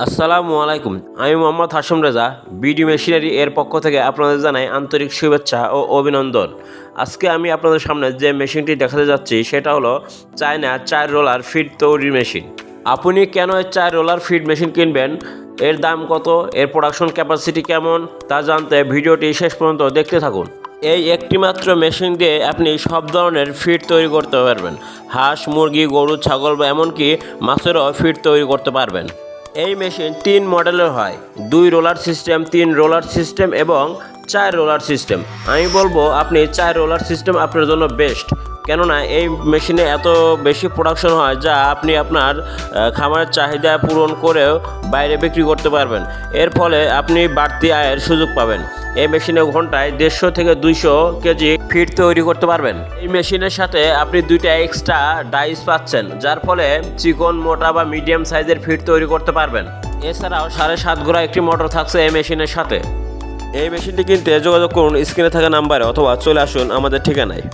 আসসালামু আলাইকুম, আমি মোহাম্মদ হাসম রেজা, বিডি মেশিনারি এর পক্ষ থেকে আপনাদের জানাই আন্তরিক শুভেচ্ছা ও অভিনন্দন। আজকে আমি আপনাদের সামনে যে মেশিনটি দেখাতে যাচ্ছি, সেটা হলো চায়না চার রোলার ফিড তৈরির মেশিন। আপনি কেন চার রোলার ফিড মেশিন কিনবেন? এর দাম কত? এর প্রোডাকশন ক্যাপাসিটি কেমন? তা জানতে ভিডিওটি শেষ পর্যন্ত দেখতে থাকুন। এই একটি মাত্র মেশিন দিয়ে আপনি সব ধরনের ফিড তৈরি করতে পারবেন। হাঁস, মুরগি, গরু, ছাগল বা এমনকি মাছেরও ফিড তৈরি করতে পারবেন। এই মেশিন তিন মডেলের হয়। দুই রোলার সিস্টেম, তিন রোলার সিস্টেম এবং চার রোলার সিস্টেম। আমি বলব, আপনি চার রোলার সিস্টেম আপনার জন্য বেস্ট কেননা এই মেশিনে এত বেশি প্রোডাকশন হয় যা আপনি আপনার খামারের চাহিদা পূরণ করেও বাইরে বিক্রি করতে পারবেন। এর ফলে আপনি বাড়তি আয়ের সুযোগ পাবেন। এই মেশিনে ঘন্টায় দেড়শো থেকে দুইশো কেজি ফিট তৈরি করতে পারবেন। এই মেশিনের সাথে আপনি দুইটা এক্সট্রা ডাইস পাচ্ছেন, যার ফলে চিকন, মোটা বা মিডিয়াম সাইজের ফিট তৈরি করতে পারবেন। এছাড়াও সাড়ে সাত গোড়া একটি মোটর থাকছে এই মেশিনের সাথে। এই মেশিনটি কিনতে যোগাযোগ করুন স্ক্রিনে থাকা নাম্বারে অথবা চলে আসুন আমাদের ঠিকানায়।